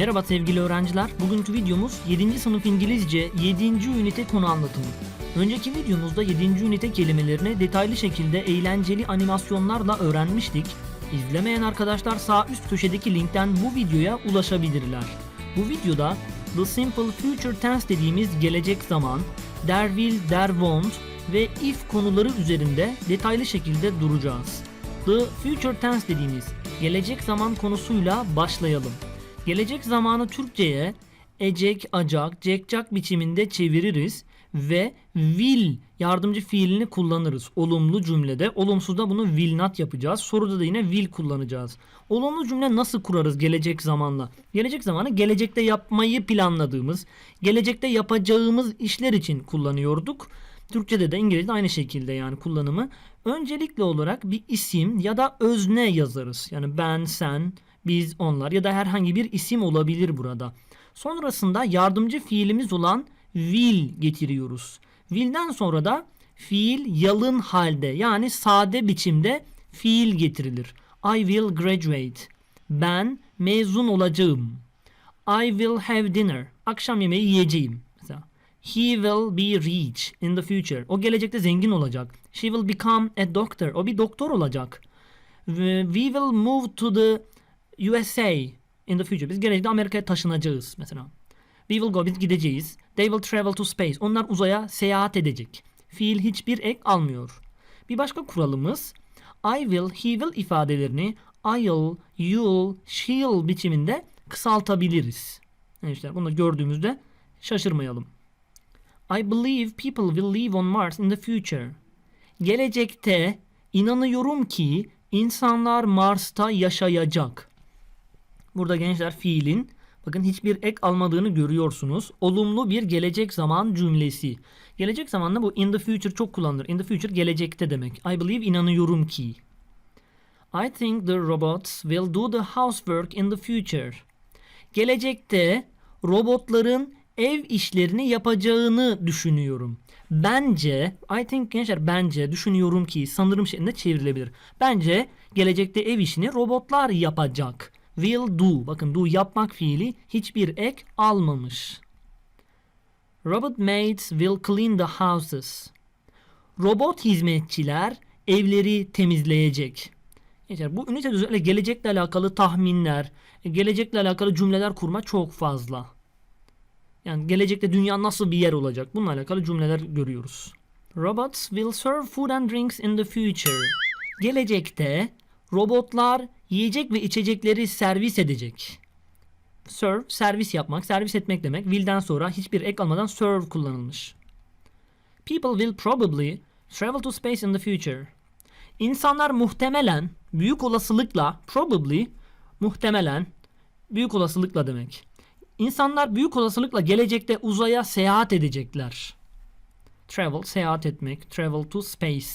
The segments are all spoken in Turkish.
Merhaba sevgili öğrenciler. Bugünkü videomuz 7. sınıf İngilizce 7. ünite konu anlatımı. Önceki videomuzda 7. ünite kelimelerini detaylı şekilde eğlenceli animasyonlarla öğrenmiştik. İzlemeyen arkadaşlar sağ üst köşedeki linkten bu videoya ulaşabilirler. Bu videoda The Simple Future Tense dediğimiz gelecek zaman, there will, there won't ve if konuları üzerinde detaylı şekilde duracağız. The Future Tense dediğimiz gelecek zaman konusuyla başlayalım. Gelecek zamanı Türkçe'ye ecek, acak, cekcak biçiminde çeviririz ve will yardımcı fiilini kullanırız. Olumlu cümlede, olumsuzda bunu will not yapacağız. Soruda da yine will kullanacağız. Olumlu cümle nasıl kurarız gelecek zamanla? Gelecek zamanı gelecekte yapmayı planladığımız, gelecekte yapacağımız işler için kullanıyorduk. Türkçe'de de İngilizce'de aynı şekilde yani kullanımı. Öncelikle olarak bir isim ya da özne yazarız. Yani ben, sen, biz, onlar ya da herhangi bir isim olabilir burada. Sonrasında yardımcı fiilimiz olan will getiriyoruz. Will'den sonra da fiil yalın halde yani sade biçimde fiil getirilir. I will graduate. Ben mezun olacağım. I will have dinner. Akşam yemeği yiyeceğim. He will be rich in the future. O gelecekte zengin olacak. She will become a doctor. O bir doktor olacak. We will move to the USA in the future. Biz gelecekte Amerika'ya taşınacağız mesela. We will go. Biz gideceğiz. They will travel to space. Onlar uzaya seyahat edecek. Fiil hiçbir ek almıyor. Bir başka kuralımız I will, he will ifadelerini I'll, you'll, she'll biçiminde kısaltabiliriz. Gençler bunu gördüğümüzde şaşırmayalım. I believe people will live on Mars in the future. Gelecekte inanıyorum ki insanlar Mars'ta yaşayacak. Burada gençler fiilin bakın hiçbir ek almadığını görüyorsunuz. Olumlu bir gelecek zaman cümlesi. Gelecek zamanda bu in the future çok kullanılır. In the future gelecekte demek. I believe inanıyorum ki. I think the robots will do the housework in the future. Gelecekte robotların ev işlerini yapacağını düşünüyorum. Bence, I think gençler bence düşünüyorum ki sanırım şeklinde çevrilebilir. Bence gelecekte ev işini robotlar yapacak. Will do. Bakın do yapmak fiili hiçbir ek almamış. Robot maids will clean the houses. Robot hizmetçiler evleri temizleyecek. Gençler bu ünite özellikle gelecekle alakalı tahminler, gelecekle alakalı cümleler kurma çok fazla. Yani gelecekte dünya nasıl bir yer olacak? Bununla alakalı cümleler görüyoruz. Robots will serve food and drinks in the future. Gelecekte robotlar yiyecek ve içecekleri servis edecek. Serve, servis yapmak, servis etmek demek. Will'den sonra hiçbir ek almadan serve kullanılmış. People will probably travel to space in the future. İnsanlar muhtemelen, büyük olasılıkla, probably, muhtemelen, büyük olasılıkla demek. İnsanlar büyük olasılıkla gelecekte uzaya seyahat edecekler. Travel, seyahat etmek. Travel to space.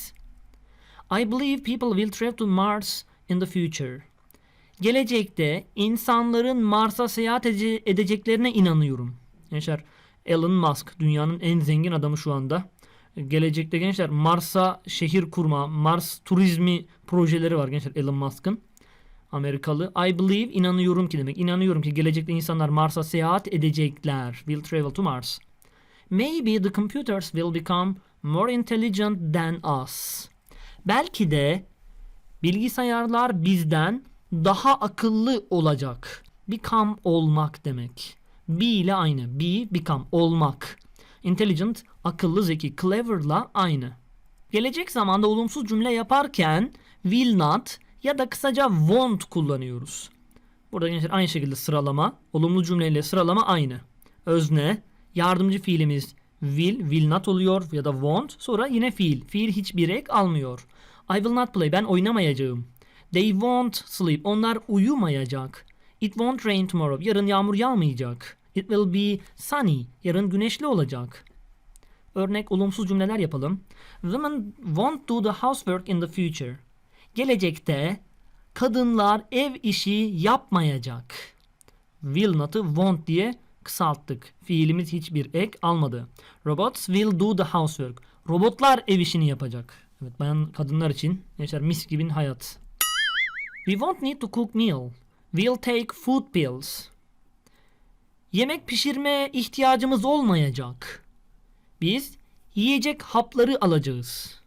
I believe people will travel to Mars in the future. Gelecekte insanların Mars'a seyahat ede- edeceklerine inanıyorum. Gençler Elon Musk dünyanın en zengin adamı şu anda. Gelecekte gençler Mars'a şehir kurma, Mars turizmi projeleri var gençler Elon Musk'ın. Amerikalı. I believe inanıyorum ki demek. İnanıyorum ki gelecekte insanlar Mars'a seyahat edecekler. Will travel to Mars. Maybe the computers will become more intelligent than us. Belki de bilgisayarlar bizden daha akıllı olacak. Become olmak demek. Be ile aynı. Be, become, olmak. Intelligent, akıllı, zeki. Clever'la aynı. Gelecek zamanda olumsuz cümle yaparken will not ya da kısaca won't kullanıyoruz. Burada gençler aynı şekilde sıralama, olumlu cümleyle sıralama aynı. Özne, yardımcı fiilimiz will, will not oluyor ya da won't. Sonra yine fiil. Fiil hiçbir ek almıyor. I will not play. Ben oynamayacağım. They won't sleep. Onlar uyumayacak. It won't rain tomorrow. Yarın yağmur yağmayacak. It will be sunny. Yarın güneşli olacak. Örnek olumsuz cümleler yapalım. Women won't do the housework in the future. Gelecekte kadınlar ev işi yapmayacak. Will not'ı won't diye kısalttık. Fiilimiz hiçbir ek almadı. Robots will do the housework. Robotlar ev işini yapacak. Evet bayan kadınlar için yaşar mis gibi hayat. We won't need to cook meal. We'll take food pills. Yemek pişirmeye ihtiyacımız olmayacak. Biz yiyecek hapları alacağız.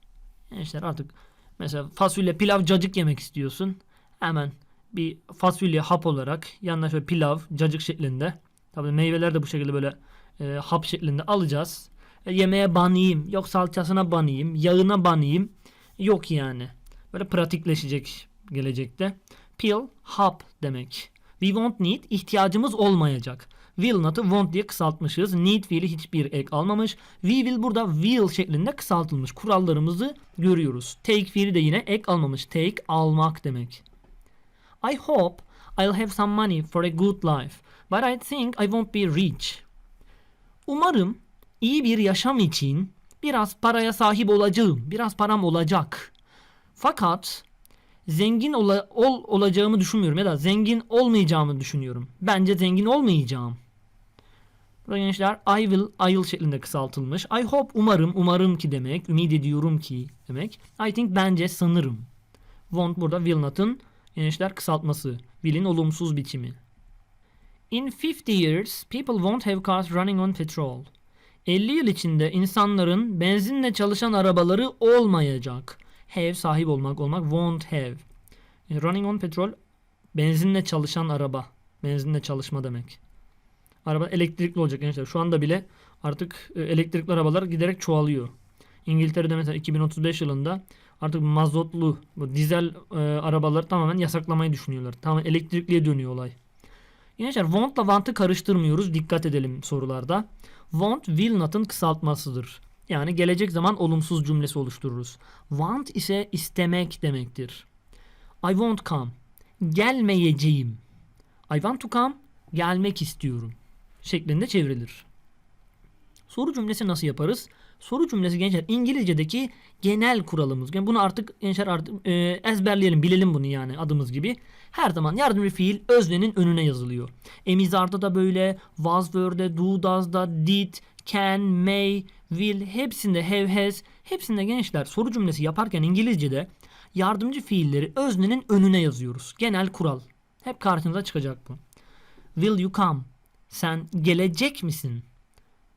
Gençler artık mesela fasulye pilav cacık yemek istiyorsun. Hemen bir fasulye hap olarak yanına şöyle pilav cacık şeklinde. Tabii meyveler de bu şekilde böyle e, hap şeklinde alacağız. Yemeğe banayım, yok salçasına banayım, yağına banayım. Yok yani. Böyle pratikleşecek gelecekte. Pill, hap demek. We won't need, ihtiyacımız olmayacak. Will not'ı won't diye kısaltmışız. Need fiili hiçbir ek almamış. We will burada will şeklinde kısaltılmış. Kurallarımızı görüyoruz. Take fiili de yine ek almamış. Take almak demek. I hope I'll have some money for a good life. But I think I won't be rich. Umarım iyi bir yaşam için biraz paraya sahip olacağım. Biraz param olacak. Fakat zengin ola- ol, olacağımı düşünmüyorum ya da zengin olmayacağımı düşünüyorum. Bence zengin olmayacağım. Burada gençler I will, I will şeklinde kısaltılmış. I hope umarım, umarım ki demek. Ümit ediyorum ki demek. I think bence sanırım. Won't burada will not'ın gençler kısaltması. Will'in olumsuz biçimi. In 50 years, people won't have cars running on petrol. 50 yıl içinde insanların benzinle çalışan arabaları olmayacak. Have sahip olmak olmak won't have. Yani Running on petrol benzinle çalışan araba. Benzinle çalışma demek. Araba elektrikli olacak gençler. Şu anda bile artık e, elektrikli arabalar giderek çoğalıyor. İngiltere'de mesela 2035 yılında artık mazotlu, bu dizel e, arabaları tamamen yasaklamayı düşünüyorlar. Tamamen elektrikliye dönüyor olay. Gençler want'la want'ı karıştırmıyoruz. Dikkat edelim sorularda. Want will not'ın kısaltmasıdır. Yani gelecek zaman olumsuz cümlesi oluştururuz. Want ise istemek demektir. I won't come. Gelmeyeceğim. I want to come. Gelmek istiyorum. Şeklinde çevrilir. Soru cümlesi nasıl yaparız? Soru cümlesi gençler İngilizce'deki genel kuralımız. Yani bunu artık gençler artık e, ezberleyelim, bilelim bunu yani adımız gibi. Her zaman yardımcı fiil öznenin önüne yazılıyor. Emizarda da böyle, was were'de, do does'da, did, can, may, will hepsinde have has hepsinde gençler soru cümlesi yaparken İngilizce'de yardımcı fiilleri öznenin önüne yazıyoruz. Genel kural. Hep karşınıza çıkacak bu. Will you come? Sen gelecek misin?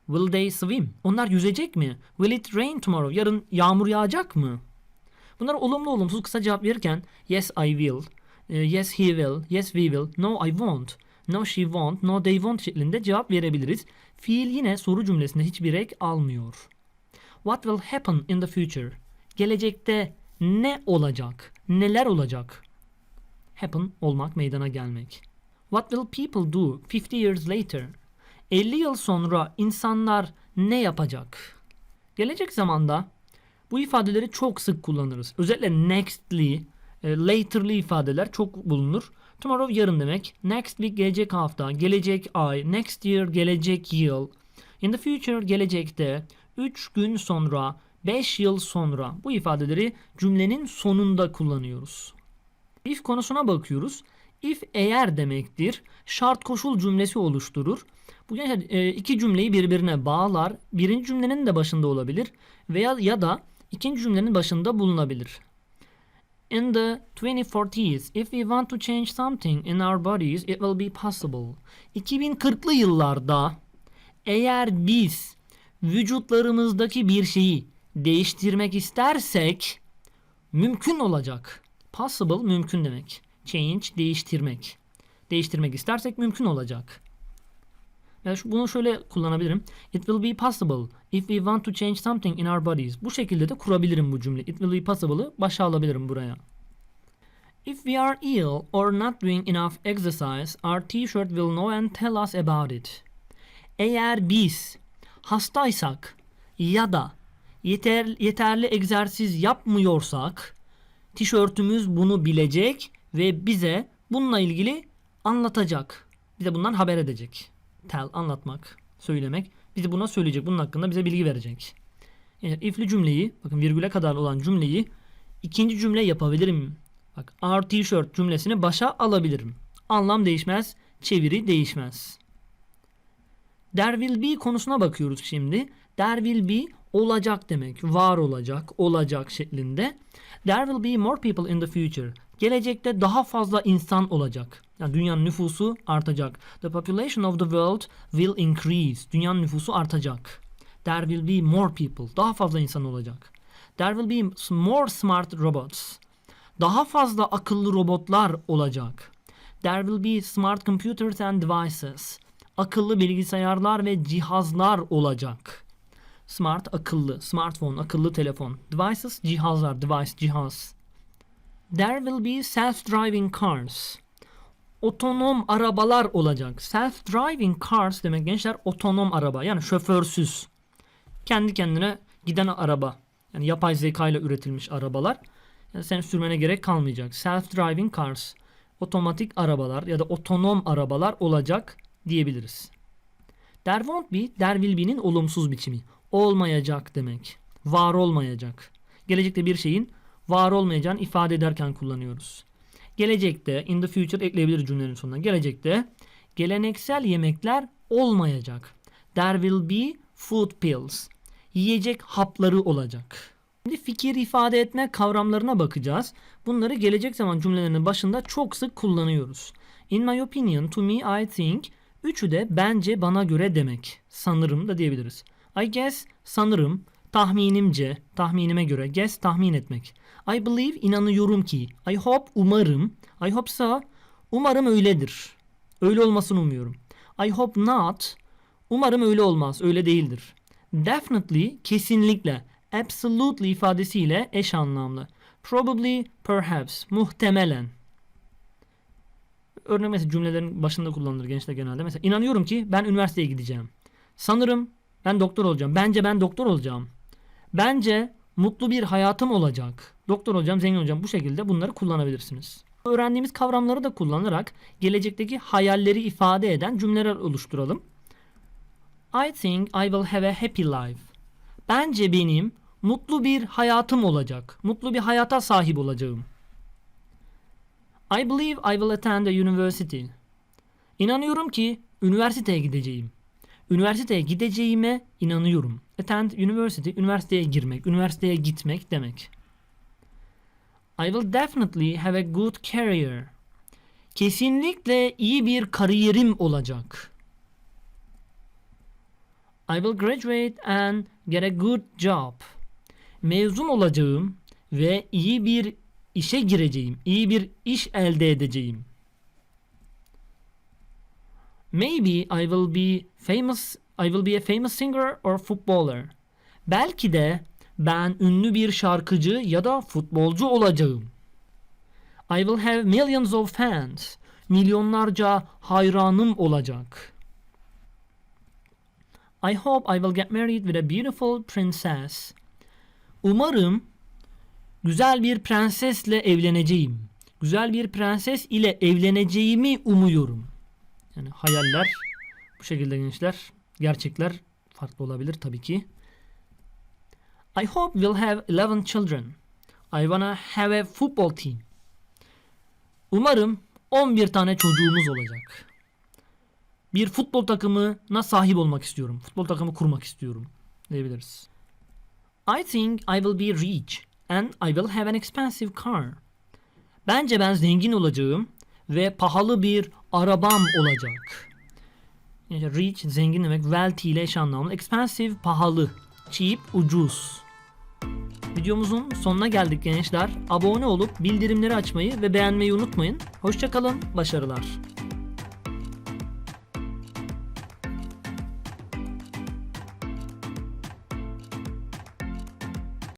Will they swim? Onlar yüzecek mi? Will it rain tomorrow? Yarın yağmur yağacak mı? Bunlar olumlu olumsuz kısa cevap verirken yes I will, yes he will, yes we will, no I won't, no she won't, no they won't şeklinde cevap verebiliriz. Fiil yine soru cümlesinde hiçbir ek almıyor. What will happen in the future? Gelecekte ne olacak? Neler olacak? Happen olmak, meydana gelmek. What will people do 50 years later? 50 yıl sonra insanlar ne yapacak? Gelecek zamanda bu ifadeleri çok sık kullanırız. Özellikle nextly, e, laterly ifadeler çok bulunur. Tomorrow yarın demek. Next week gelecek hafta, gelecek ay, next year gelecek yıl. In the future gelecekte, 3 gün sonra, 5 yıl sonra bu ifadeleri cümlenin sonunda kullanıyoruz. If konusuna bakıyoruz. If eğer demektir. Şart koşul cümlesi oluşturur. Bu e, iki cümleyi birbirine bağlar. Birinci cümlenin de başında olabilir veya ya da ikinci cümlenin başında bulunabilir. In the 2040s, if we want to change something in our bodies, it will be possible. 2040'lı yıllarda eğer biz vücutlarımızdaki bir şeyi değiştirmek istersek mümkün olacak. Possible mümkün demek. Change değiştirmek. Değiştirmek istersek mümkün olacak. Yani şu- bunu şöyle kullanabilirim. It will be possible if we want to change something in our bodies. Bu şekilde de kurabilirim bu cümle. It will be possible'ı başa alabilirim buraya. If we are ill or not doing enough exercise, our t-shirt will know and tell us about it. Eğer biz hastaysak ya da yeter, yeterli egzersiz yapmıyorsak tişörtümüz bunu bilecek ve bize bununla ilgili anlatacak. Bize bundan haber edecek. Tell anlatmak, söylemek. Bizi buna söyleyecek. Bunun hakkında bize bilgi verecek. Yani if'li cümleyi, bakın virgüle kadar olan cümleyi ikinci cümle yapabilirim. Bak our t-shirt cümlesini başa alabilirim. Anlam değişmez, çeviri değişmez. There will be konusuna bakıyoruz şimdi. There will be olacak demek. Var olacak, olacak şeklinde. There will be more people in the future. Gelecekte daha fazla insan olacak. Yani dünyanın nüfusu artacak. The population of the world will increase. Dünyanın nüfusu artacak. There will be more people. Daha fazla insan olacak. There will be more smart robots. Daha fazla akıllı robotlar olacak. There will be smart computers and devices. Akıllı bilgisayarlar ve cihazlar olacak. Smart akıllı, smartphone akıllı telefon. Devices cihazlar, device cihaz. There will be self-driving cars. Otonom arabalar olacak. Self-driving cars demek gençler otonom araba yani şoförsüz. Kendi kendine giden araba. Yani yapay zeka ile üretilmiş arabalar. Yani senin sürmene gerek kalmayacak. Self-driving cars. Otomatik arabalar ya da otonom arabalar olacak diyebiliriz. There won't be, there will be'nin olumsuz biçimi. Olmayacak demek. Var olmayacak. Gelecekte bir şeyin var olmayacağını ifade ederken kullanıyoruz. Gelecekte, in the future ekleyebilir cümlenin sonuna. Gelecekte geleneksel yemekler olmayacak. There will be food pills. Yiyecek hapları olacak. Şimdi fikir ifade etme kavramlarına bakacağız. Bunları gelecek zaman cümlelerinin başında çok sık kullanıyoruz. In my opinion, to me, I think. Üçü de bence, bana göre demek. Sanırım da diyebiliriz. I guess, sanırım. Tahminimce, tahminime göre. Guess, tahmin etmek. I believe, inanıyorum ki. I hope, umarım. I hope so, umarım öyledir. Öyle olmasını umuyorum. I hope not, umarım öyle olmaz, öyle değildir. Definitely, kesinlikle. Absolutely ifadesiyle eş anlamlı. Probably, perhaps, muhtemelen. Örnek mesela cümlelerin başında kullanılır gençler genelde. Mesela inanıyorum ki ben üniversiteye gideceğim. Sanırım ben doktor olacağım. Bence ben doktor olacağım. Bence mutlu bir hayatım olacak. Doktor olacağım, zengin olacağım. Bu şekilde bunları kullanabilirsiniz. Öğrendiğimiz kavramları da kullanarak gelecekteki hayalleri ifade eden cümleler oluşturalım. I think I will have a happy life. Bence benim mutlu bir hayatım olacak. Mutlu bir hayata sahip olacağım. I believe I will attend a university. İnanıyorum ki üniversiteye gideceğim. Üniversiteye gideceğime inanıyorum. Attend university, üniversiteye girmek, üniversiteye gitmek demek. I will definitely have a good career. Kesinlikle iyi bir kariyerim olacak. I will graduate and get a good job. Mezun olacağım ve iyi bir işe gireceğim. iyi bir iş elde edeceğim. Maybe I will be famous I will be a famous singer or footballer. Belki de ben ünlü bir şarkıcı ya da futbolcu olacağım. I will have millions of fans. Milyonlarca hayranım olacak. I hope I will get married with a beautiful princess. Umarım güzel bir prensesle evleneceğim. Güzel bir prenses ile evleneceğimi umuyorum. Yani hayaller bu şekilde gençler. Gerçekler farklı olabilir tabii ki. I hope we'll have 11 children. I wanna have a football team. Umarım 11 tane çocuğumuz olacak. Bir futbol takımına sahip olmak istiyorum. Futbol takımı kurmak istiyorum diyebiliriz. I think I will be rich and I will have an expensive car. Bence ben zengin olacağım ve pahalı bir arabam olacak. Yani rich zengin demek, wealthy ile eş anlamlı. Expensive pahalı, cheap ucuz. Videomuzun sonuna geldik gençler. Abone olup bildirimleri açmayı ve beğenmeyi unutmayın. Hoşçakalın, başarılar.